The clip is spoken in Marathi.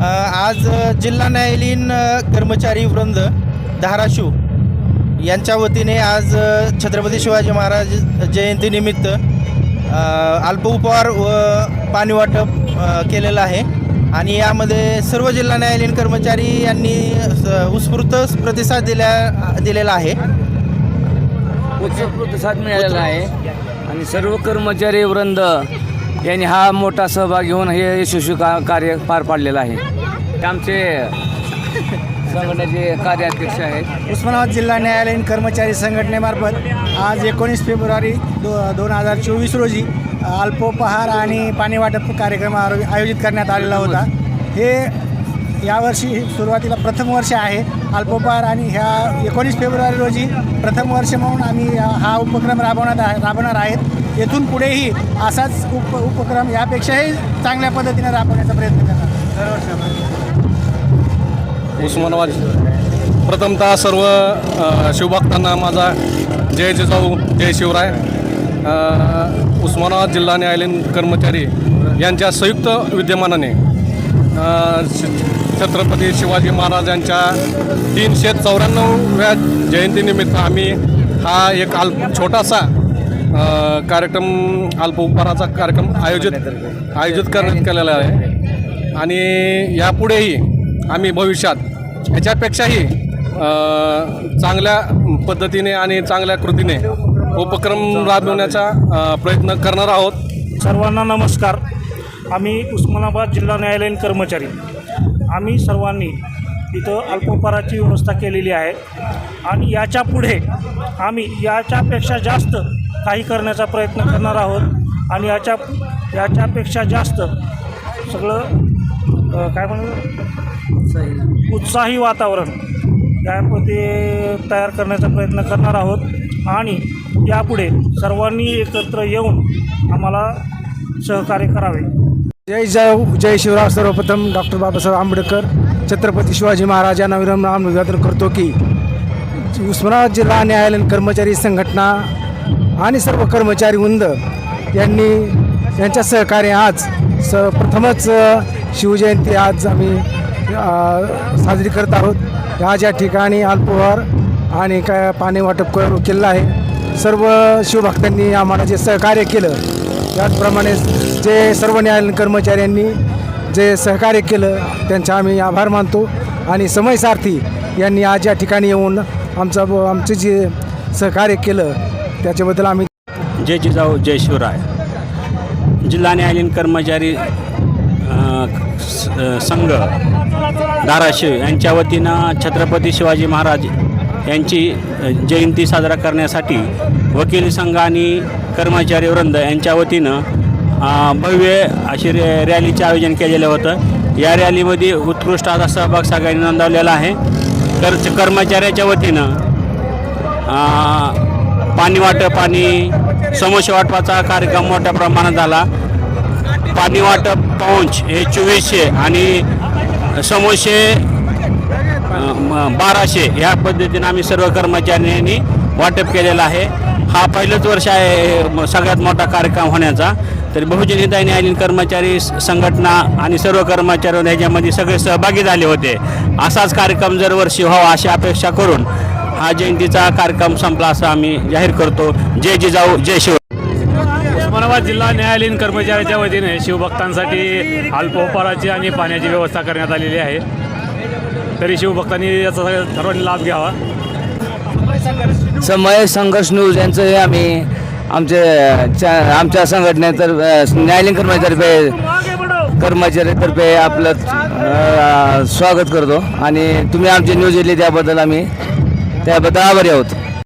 आज जिल्हा न्यायालयीन कर्मचारी वृंद धाराशिव यांच्या वतीने आज छत्रपती शिवाजी महाराज जयंतीनिमित्त अल्प उपहार व पाणी वाटप केलेलं आहे. आणि यामध्ये सर्व जिल्हा न्यायालयीन कर्मचारी यांनी स- उत्स्फूर्त प्रतिसाद दिल्या दिलेला आहे. उत्स्फूर्त प्रतिसाद मिळालेला आहे. आणि सर्व कर्मचारी वृंद यांनी हा मोठा सहभाग घेऊन हे यशस्वी का कार्य पार पाडलेलं आहे. आमचे संघटनेचे कार्याध्यक्ष आहेत. उस्मानाबाद जिल्हा न्यायालयीन कर्मचारी संघटनेमार्फत आज एकोणीस फेब्रुवारी दो दोन हजार चोवीस रोजी अल्पोपहार आणि पाणी वाटप कार्यक्रम आयोजित करण्यात आलेला होता. हे यावर्षी सुरुवातीला प्रथम वर्ष आहे अल्पोपहार आणि ह्या एकोणीस फेब्रुवारी रोजी प्रथम वर्ष म्हणून आम्ही हा- उपक्रम राबवण्यात राबवणार आहेत. येथून पुढेही असाच उप उपक्रम यापेक्षाही चांगल्या पद्धतीने राबवण्याचा प्रयत्न करणार उस्मानाबाद. प्रथमतः सर्व शिवभक्तांना माझा जय जिजाऊ जय शिवराय. उस्मानाबाद जिल्हा न्यायालयीन कर्मचारी यांच्या संयुक्त विद्यमानाने छत्रपती शिवाजी महाराजांच्या तीनशे चौऱ्याण्णवव्या जयंतीनिमित्त आम्ही हा एक अल्प छोटासा कार्यक्रम अल्पउपहाराचा कार्यक्रम आयोजित आयोजित करण्यात केलेला आहे. आणि यापुढेही आम्ही भविष्यात ह्याच्यापेक्षाही चांगल्या पद्धतीने आणि चांगल्या कृतीने उपक्रम राबवण्याचा प्रयत्न करणार आहोत. सर्वांना नमस्कार. आम्ही उस्मानाबाद जिल्हा न्यायालयीन कर्मचारी. आम्ही सर्वांनी इथं अल्पोपहाराची व्यवस्था केलेली आहे. आणि याच्यापुढे आम्ही याच्यापेक्षा जास्त काही करण्याचा प्रयत्न करणार आहोत. आणि याच्या याच्यापेक्षा जास्त सगळं काय म्हणू? उत्साही वातावरण यामध्ये तयार करण्याचा प्रयत्न करणार आहोत. आणि यापुढे सर्वांनी एकत्र येऊन आम्हाला सहकार्य करावे. जय जय हो- जय शिवराव सर्वप्रथम डॉक्टर बाबासाहेब आंबेडकर छत्रपती शिवाजी महाराज यांना विनम्र निवेदन करतो की उस्मानाबाद जिल्हा न्यायालयीन कर्मचारी संघटना आणि सर्व कर्मचारी वृंद यांनी यांच्या सहकार्य आज स प्रथमच शिवजयंती आज आम्ही साजरी करत आहोत. आज या ठिकाणी अल्पहार आणि काय पाणी वाटप कर केलेलं आहे. सर्व शिवभक्तांनी आम्हाला जे सहकार्य केलं त्याचप्रमाणे जे सर्व न्यायालयीन कर्मचाऱ्यांनी जे सहकार्य केलं त्यांचा आम्ही आभार मानतो. आणि समयसारथी यांनी आज या ठिकाणी येऊन आमचं आमचे जे सहकार्य केलं त्याच्याबद्दल आम्ही जय जिजाऊ जय शिवराय. जिल्हा न्यायालयीन कर्मचारी स- संघ धाराशिव यांच्या वतीनं छत्रपती शिवाजी महाराज यांची जयंती साजरा करण्यासाठी वकील संघ आणि कर्मचारी वृंद यांच्या वतीनं भव्य अशी रॅ रॅलीचे आयोजन केलेलं होतं. या रॅलीमध्ये उत्कृष्ट असा सहभाग सगळ्यांनी नोंदवलेला आहे. कर कर्मचाऱ्याच्या वतीनं पाणी वाटप आणि समोसे वाटपाचा कार्यक्रम मोठ्या प्रमाणात झाला. पाणी वाटप पाऊंच हे चोवीसशे आणि समोसे बाराशे या पद्धतीनं आम्ही सर्व कर्मचाऱ्यांनी वाटप केलेलं आहे. हा पहिलंच वर्ष आहे सगळ्यात मोठा कार्यक्रम होण्याचा. तरी बहुजन हिताय न्यायालयीन कर्मचारी संघटना आणि सर्व कर्मचारी ह्याच्यामध्ये सगळे सहभागी झाले होते. असाच कार्यक्रम जर वर्षी व्हावा अशी अपेक्षा करून हा जयंतीचा कार्यक्रम संपला असं आम्ही जाहीर करतो. जय जिजाऊ जय शिव. उस्मानाबाद जिल्हा न्यायालयीन कर्मचाऱ्याच्या वतीने शिवभक्तांसाठी अल्पोपहाराची आणि पाण्याची व्यवस्था करण्यात आलेली आहे. तरी शिवभक्तांनी याचा सगळ्या- सर्वांनी लाभ घ्यावा. समय संघर्ष न्यूज यांचं हे आम्ही आमचे च्या आमच्या संघटनेतर न्यायालयीन कर्मचारीतर्फे कर्मचाऱ्यातर्फे आपलं स्वागत करतो. आणि तुम्ही आमची न्यूज दिली त्याबद्दल आम्ही त्याबद्दल आभारी आहोत.